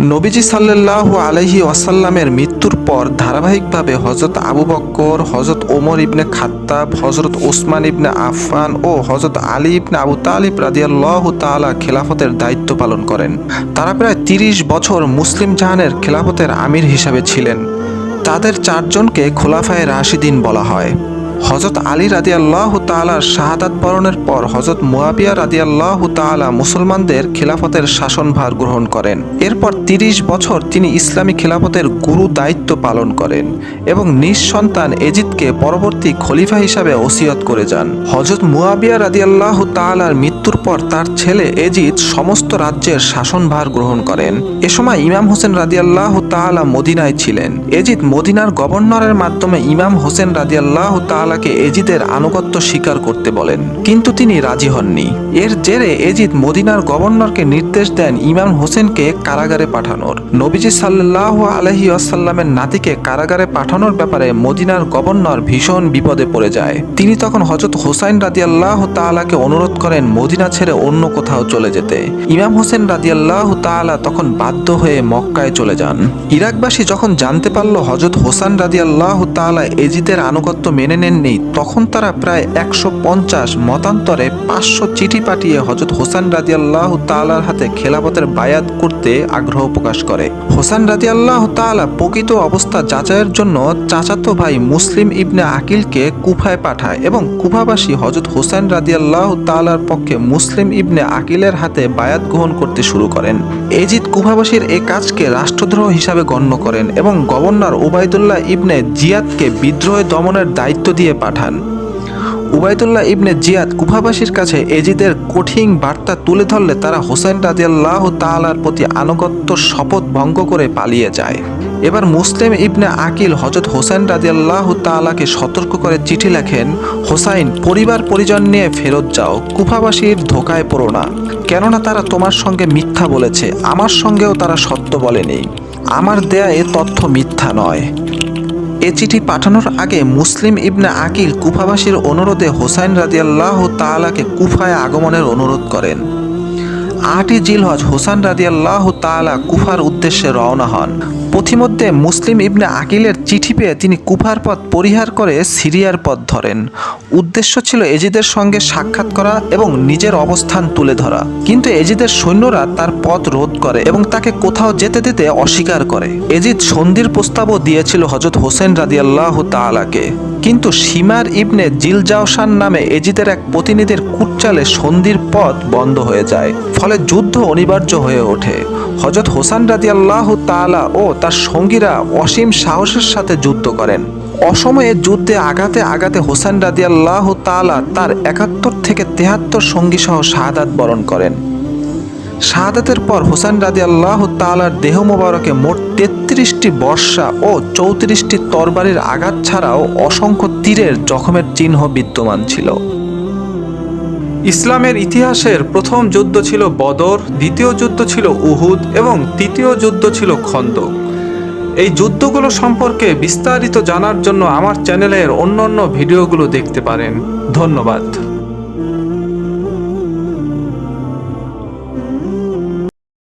নবীজি সাল্লাহ আলহি ওয়াসাল্লামের মৃত্যুর পর ধারাবাহিকভাবে হজরত আবু বক্কর হজরত ওমর ইবনে খাত্তাব হজরত ওসমান ইবনে আফফান ও হজরত আলী ইবনে আবু তালিব রাদিয়াল্লাহ তাআলা খেলাফতের দায়িত্ব পালন করেন। তারা প্রায় তিরিশ বছর মুসলিম জাহানের খেলাফতের আমির হিসাবে ছিলেন। তাদের চারজনকে খোলাফায়ে রাশিদিন বলা হয়। হজরত আলী রাদিয়াল্লাহ তাআলার শাহাদাত বরণের পর হজরত মুয়াবিয়া রাদিয়াল্লাহ তাআলা মুসলমানদের খিলাফতের শাসনভার গ্রহণ করেন। এরপর তিরিশ বছর তিনি ইসলামী খিলাফতের গুরু দায়িত্ব পালন করেন এবং নিজ সন্তান এজিদকে পরবর্তী খলিফা হিসাবে ওসিয়ত করে যান। হজরত মুয়াবিয়া রাদিয়াল্লাহ তাআলার মৃত্যুর পর তার ছেলে এজিদ সমস্ত রাজ্যের শাসনভার গ্রহণ করেন। এ সময় ইমাম হোসেন রাদিয়াল্লাহ তাআলা মদিনায় ছিলেন। এজিদ মদিনার গভর্নরের মাধ্যমে ইমাম হোসেন রাদিয়াল্লাহ তাআলাকে এজিদের আনুগত্য স্বীকার করতে বলেন। কিন্তু তিনি রাজি হননি। এর জেরে এজিদ মদিনার গভর্নরকে নির্দেশ দেন ইমাম হোসেনকে কারাগারে পাঠানোর। নবীজি সাল্লাহ আলহি আসাল্লামের নাতিকে কারাগারে পাঠানোর ব্যাপারে মদিনার গভর্নর ভীষণ বিপদে পড়ে যায়। তিনি তখন হজরত হোসাইন রাদিয়াল্লাহ তাআলাকে অনুরোধ করেন মদিনা ছেড়ে অন্য কোথাও চলে যেতে। ইমাম হোসেন রাদিয়াল্লাহ তাআলা তখন বাধ্য হয়ে মক্কায় চলে যান। ইরাকবাসী যখন জানতে পারল হজরত হোসান রাদিয়াল্লাহ তাআলা এজিদের আনুগত্য মেনে নেননি, তখন তারা প্রায় একশো পঞ্চাশ মতান্তরে পাঁচশো চিঠি পাঠিয়ে হজরত হোসান রাদিয়াল্লাহ তাআলার হাতে খেলাফতের বায়াত করতে আগ্রহ প্রকাশ করে। হোসান রাদিয়াল্লাহ তাআলা প্রকৃত অবস্থা যাচাইয়ের জন্য চাচাতো ভাই মুসলিম ইবনে আকিলকে কুফায় পাঠায় এবং কুফাবাসী হজরত হোসেন রাদিয়াল্লাহ তাআলার পক্ষে মুসলিম ইবনে আকিলের হাতে বায়াত গ্রহণ করতে শুরু করেন। এজিদ কুফাবাসীর এই কাজকে রাষ্ট্রদ্রোহ হিসাবে গণ্য করেন এবং গভর্নর ওবায়দুল্লাহ ইবনে জিয়াদকে বিদ্রোহে দমনের দায়িত্ব দিয়ে পাঠান। উবাইদুল্লাহ ইবনে জিয়াদ কুফাবাসীর কাছে এজিদের কঠিন বার্তা তুলে ধরলে তারা হোসেন রাজিয়াল্লাহ তাআলার প্রতি আনুগত্য শপথ ভঙ্গ করে পালিয়ে যায়। এবার মুসলিম ইবনে আকিল হজরত হোসেন রাজিয়াল্লাহ তাআলাকে সতর্ক করে চিঠি লেখেন, হোসাইন, পরিবার পরিজন নিয়ে ফেরত যাও, কুফাবাসীর ধোকায় পড়ো না। কেননা তারা তোমার সঙ্গে মিথ্যা বলেছে, আমার সঙ্গেও তারা সত্য বলেনি। আমার দেয়া এ তথ্য মিথ্যা নয়। এ চিঠি পাঠানোর আগে মুসলিম ইবনে আকিল কুফাবাসীর অনুরোধে হোসাইন রাজিয়াল্লাহ তালাকে কুফায় আগমনের অনুরোধ করেন। আটই জিলহজ হোসান রাজিয়াল্লাহ তালা কুফার উদ্দেশ্যে রওনা হন। পথিমধ্যে মুসলিম ইবনে আকিলের চিঠি পেয়ে তিনি কুফার পথ পরিহার করে সিরিয়ার পথ ধরেন। উদ্দেশ্য ছিল এজিদের সঙ্গে সাক্ষাৎ করা এবং নিজের অবস্থান তুলে ধরা। কিন্তু এজিদের সৈন্যরা তার পথ রোধ করে এবং তাকে কোথাও যেতে দিতে অস্বীকার করে। এজিদ সন্ধির প্রস্তাবও দিয়েছিল হজরত হোসেন রাদিয়াল্লাহ তাআলাকে। কিন্তু সীমার ইবনে জিলজাওসান নামে এজিদের এক প্রতিনিধির কুটচালে সন্ধির পথ বন্ধ হয়ে যায়। ফলে যুদ্ধ অনিবার্য হয়ে ওঠে। হজরত হোসান রাদিয়াল্লাহ তাআলা ও তার সঙ্গীরা অসীম সাহসের সাথে যুদ্ধ করেন। অসময়ে যুদ্ধে আঘাতে আঘাতে হোসেন রাদিয়াল্লাহ তাআলা তার একাত্তর থেকে তেহাত্তর সঙ্গী সহ শাহাদাত বরণ করেন। শাহাদাতের পর হোসেন রাদি আল্লাহ তালার দেহ মোবারকে মোট তেত্রিশটি বর্ষা ও চৌত্রিশটি তরবারির আঘাত ছাড়াও অসংখ্য তীরের জখমের চিহ্ন বিদ্যমান ছিল। ইসলামের ইতিহাসের প্রথম যুদ্ধ ছিল বদর, দ্বিতীয় যুদ্ধ ছিল উহুদ এবং তৃতীয় যুদ্ধ ছিল খন্দ এই যুদ্ধগুলো সম্পর্কে বিস্তারিত জানার জন্য আমার চ্যানেলের অন্য অন্য ভিডিওগুলো দেখতে পারেন। ধন্যবাদ।